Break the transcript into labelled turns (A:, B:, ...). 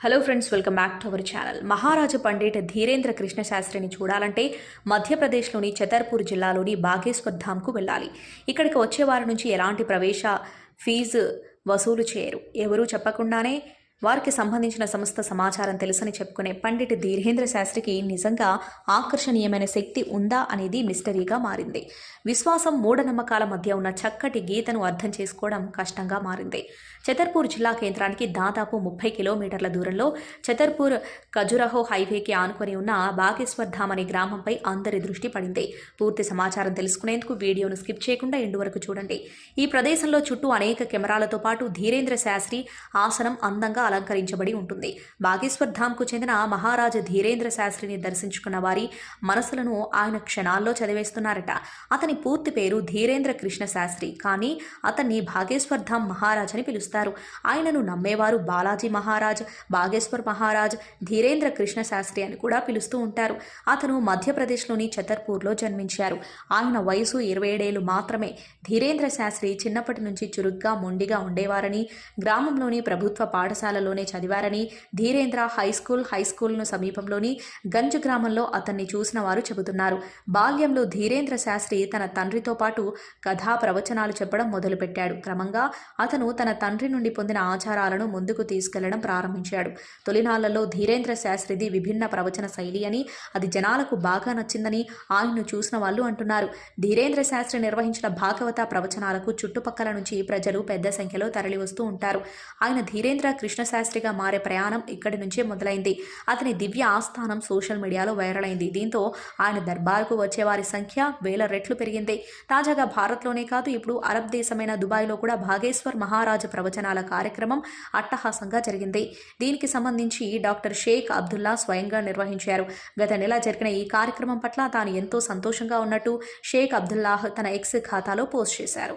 A: Hello friends welcome back to our channel మహారాజు పండిట్ ధీరేంద్ర కృష్ణ శాస్త్రిని చూడాలంటే మధ్యప్రదేశ్లోని చతర్పూర్ జిల్లాలోని బాగేశ్వర్ ధామ్కు వెళ్ళాలి. ఇక్కడికి వచ్చే వారి నుంచి ఎలాంటి ప్రవేశ ఫీజు వసూలు చేయరు. ఎవరూ చెప్పకుండానే వారికి సంబంధించిన సమస్త సమాచారం తెలుసని చెప్పుకునే పండిట్ ధీరేంద్ర శాస్త్రికి నిజంగా ఆకర్షణీయమైన శక్తి ఉందా అనేది మిస్టరీగా మారింది. విశ్వాసం మూఢనమ్మకాల మధ్య ఉన్న చక్కటి గీతను అర్థం చేసుకోవడం కష్టంగా మారింది. చతర్పూర్ జిల్లా కేంద్రానికి దాదాపు ముప్పై కిలోమీటర్ల దూరంలో చతర్పూర్ ఖజురహో హైవేకి ఆనుకొని ఉన్న బాగేశ్వర్ ధామ్ అనే గ్రామంపై అందరి దృష్టి పడింది. పూర్తి సమాచారం తెలుసుకునేందుకు వీడియోను స్కిప్ చేయకుండా ఎండు వరకు చూడండి. ఈ ప్రదేశంలో చుట్టూ అనేక కెమెరాలతో పాటు ధీరేంద్ర శాస్త్రి ఆసనం అందంగా అలంకరించబడి ఉంటుంది. బాగేశ్వర్ ధామ్కు చెందిన మహారాజ ధీరేంద్ర శాస్త్రిని దర్శించుకున్న వారి మనసులను ఆయన క్షణాల్లో చదివేస్తున్నారట. అతని పూర్తి పేరు ధీరేంద్ర కృష్ణ శాస్త్రి. కానీ అతన్ని భాగేశ్వర్ ధామ్ మహారాజ్ అని పిలుస్తారు. ఆయనను నమ్మేవారు బాలాజీ మహారాజ్ బాగేశ్వర్ మహారాజ్ ధీరేంద్ర కృష్ణ శాస్త్రి అని కూడా పిలుస్తూ ఉంటారు. అతను మధ్యప్రదేశ్లోని ఛతర్పూర్లో జన్మించారు. ఆయన వయసు ఇరవై ఏడేళ్ళు మాత్రమే. ధీరేంద్ర శాస్త్రి చిన్నప్పటి నుంచి చురుగ్గా మొండిగా ఉండేవారని గ్రామంలోని ప్రభుత్వ పాఠశాల పాఠశాలలోనే చదివారని ధీరేంద్ర హై స్కూల్ హై సమీపంలోని గంజ్ గ్రామంలో అతన్ని చూసిన వారు చెబుతున్నారు. బాల్యంలో ధీరేంద్ర శాస్త్రి తన తండ్రితో పాటు కథా ప్రవచనాలు చెప్పడం మొదలుపెట్టాడు. క్రమంగా అతను తన తండ్రి నుండి పొందిన ఆచారాలను ముందుకు తీసుకెళ్ళడం ప్రారంభించాడు. తొలినాళ్ళలో ధీరేంద్ర శాస్త్రిది విభిన్న ప్రవచన శైలి అని అది జనాలకు బాగా నచ్చిందని ఆయన్ను చూసిన వాళ్ళు అంటున్నారు. ధీరేంద్ర శాస్త్రి నిర్వహించిన భాగవత ప్రవచనాలకు చుట్టుపక్కల నుంచి ప్రజలు పెద్ద సంఖ్యలో తరలివస్తూ ఉంటారు. ఆయన ధీరేంద్ర కృష్ణ శాస్త్రిగా మారే ప్రయాణం ఇక్కడి నుంచే మొదలైంది. అతని దివ్య ఆస్థానం సోషల్ మీడియాలో వైరల్ అయింది. దీంతో ఆయన దర్బార్కు వచ్చే వారి సంఖ్య వేల రెట్లు పెరిగింది. తాజాగా భారత్లోనే కాదు ఇప్పుడు అరబ్ దేశమైన దుబాయ్లో కూడా భాగేశ్వర్ మహారాజు ప్రవచనాల కార్యక్రమం అట్టహాసంగా జరిగింది. దీనికి సంబంధించి డాక్టర్ షేక్ అబ్దుల్లా స్వయంగా నిర్వహించారు. గత నెల జరిగిన ఈ కార్యక్రమం పట్ల తాను ఎంతో సంతోషంగా ఉన్నట్టు షేక్ అబ్దుల్లాహ్ తన ఎక్స్ ఖాతాలో పోస్ట్ చేశారు.